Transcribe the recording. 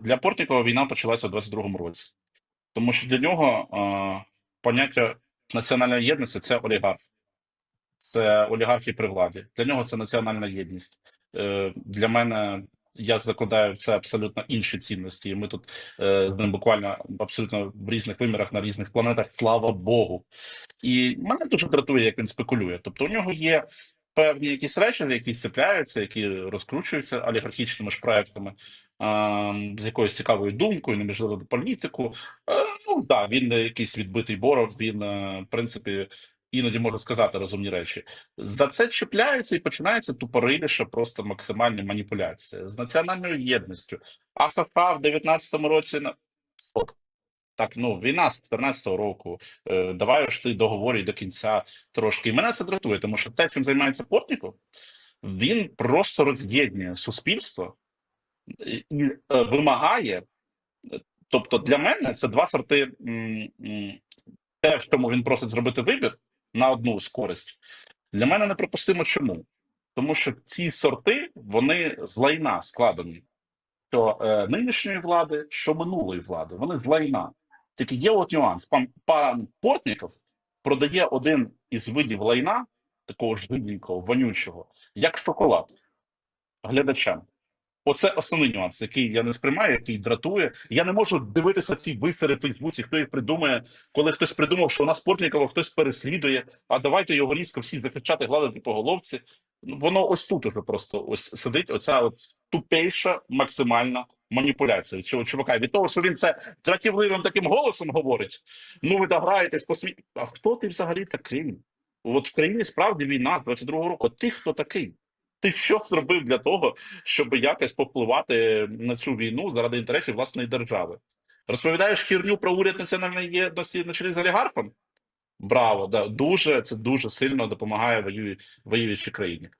Для Портнікова війна почалася у 22-му році, тому що для нього е, поняття національної єдності це олігарх, це олігархи при владі. Для нього це національна єдність. Е, для мене я закладаю це абсолютно інші цінності. І ми тут е, буквально абсолютно в різних вимірах на різних планетах. Слава Богу. І мене дуже дратує, як він спекулює. Тобто, у нього є певні якісь речі, які цепляються, які розкручуються олігархічними ж проектами, з якоюсь цікавою думкою, неможливо політику. Е, Ну так, він не якийсь відбитий боров, він, е, в принципі, іноді може сказати розумні речі. За це чіпляються і починається тупориліша, просто максимальна маніпуляція з національною єдністю. АФФ в 19-му році на Стоп. Так, ну війна з 14-го року. Е, давай ж ти договорюй до кінця трошки. І мене це дратує, тому що те, чим займається Портніков, він просто роз'єднує суспільство і, і е, вимагає. Тобто, для мене це два сорти. м, м, Те, в чому він просить зробити вибір на одну з користь, для мене неприпустимо чому. Тому що ці сорти вони з лайна складені. Що е, нинішньої влади, що минулої влади, вони з лайна. Тільки є от нюанс. Пан пан Портніков продає один із видів лайна, такого ж видненького, вонючого, як шоколад глядачам. Оце основний нюанс, який я не сприймаю, який дратує. Я не можу дивитися ці висери в Фейсбуці, хто їх придумає, коли хтось придумав, що у нас Портнікова хтось переслідує, а давайте його різко всі захищати, гладити по головці. Воно ось тут уже просто ось сидить. Оця от тупейша максимальна маніпуляція цього чувака. Від того, що він це дратівливим таким голосом говорить. Ну ви дограєтесь по світ. А хто ти взагалі такий? От в країні справді війна з 22-го року. Ти хто такий? Ти що зробив для того, щоб якось повпливати на цю війну заради інтересів власної держави? Розповідаєш хірню про уряд національної єдності на чолі з олігархом? Браво, да дуже це дуже сильно допомагає воюючій країні.